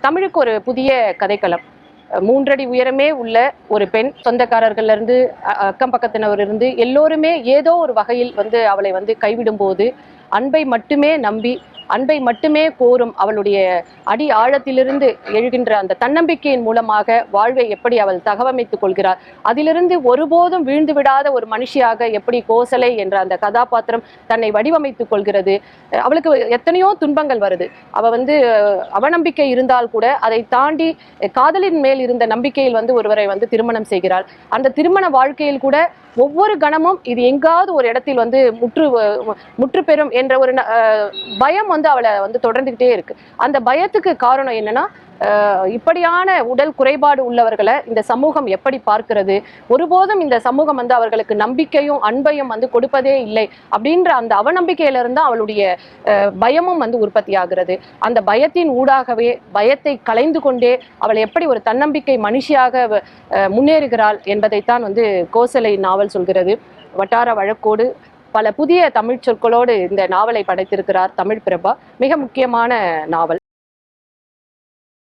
தமிழுக்கு ஒரு புதிய கதைக்களம். மூன்றடி உயரமே உள்ள ஒரு பெண் சொந்தக்காரர்கள்ல இருந்து அ- அக்கம் பக்கத்தினர் இருந்து எல்லோருமே ஏதோ ஒரு வகையில் வந்து அவளை வந்து கைவிடும் போது அன்பை மட்டுமே நம்பி அன்பை மட்டுமே கோரும் அவளுடைய அடி ஆழத்திலிருந்து எழுகின்ற அந்த தன்னம்பிக்கையின் மூலமாக வாழ்வை எப்படி அவள் தகவமைத்துக் கொள்கிறார் அதிலிருந்து ஒருபோதும் வீழ்ந்து விடாத ஒரு மனுஷியாக எப்படி கோசலை என்ற அந்த கதாபாத்திரம் தன்னை வடிவமைத்துக் கொள்கிறது. அவளுக்கு எத்தனையோ துன்பங்கள் வருது. அவ வந்து அவநம்பிக்கை இருந்தால் கூட அதை தாண்டி காதலின் மேல் இருந்த நம்பிக்கையில் வந்து ஒருவரை வந்து திருமணம் செய்கிறாள். அந்த திருமண வாழ்க்கையில் கூட ஒவ்வொரு கணமும் இது எங்காவது ஒரு இடத்தில் வந்து முற்று முற்று பெறும் என்ற ஒரு பயம் வந்து அவளை வந்து தொடர்ந்துகிட்டே இருக்கு. அந்த பயத்துக்கு காரணம் என்னன்னா இப்படியான உடல் குறைபாடு உள்ளவர்களை இந்த சமூகம் எப்படி பார்க்கிறது? ஒருபோதும் இந்த சமூகம் வந்து அவர்களுக்கு நம்பிக்கையும் அன்பையும் வந்து கொடுப்பதே இல்லை அப்படின்ற அந்த அவநம்பிக்கையிலிருந்து அவளுடைய பயமும் வந்து உற்பத்தி ஆகிறது அந்த பயத்தின் ஊடாகவே பயத்தை கலைந்து கொண்டே அவள் எப்படி ஒரு தன்னம்பிக்கை மனுஷியாக முன்னேறுகிறாள் என்பதைத்தான் வந்து கோசலை நாவல் சொல்கிறது. வட்டார வழக்கோடு பல புதிய தமிழ் சொற்களோடு இந்த நாவலை படைத்திருக்கிறார் தமிழ் பிரபா மிக முக்கியமான நாவல்.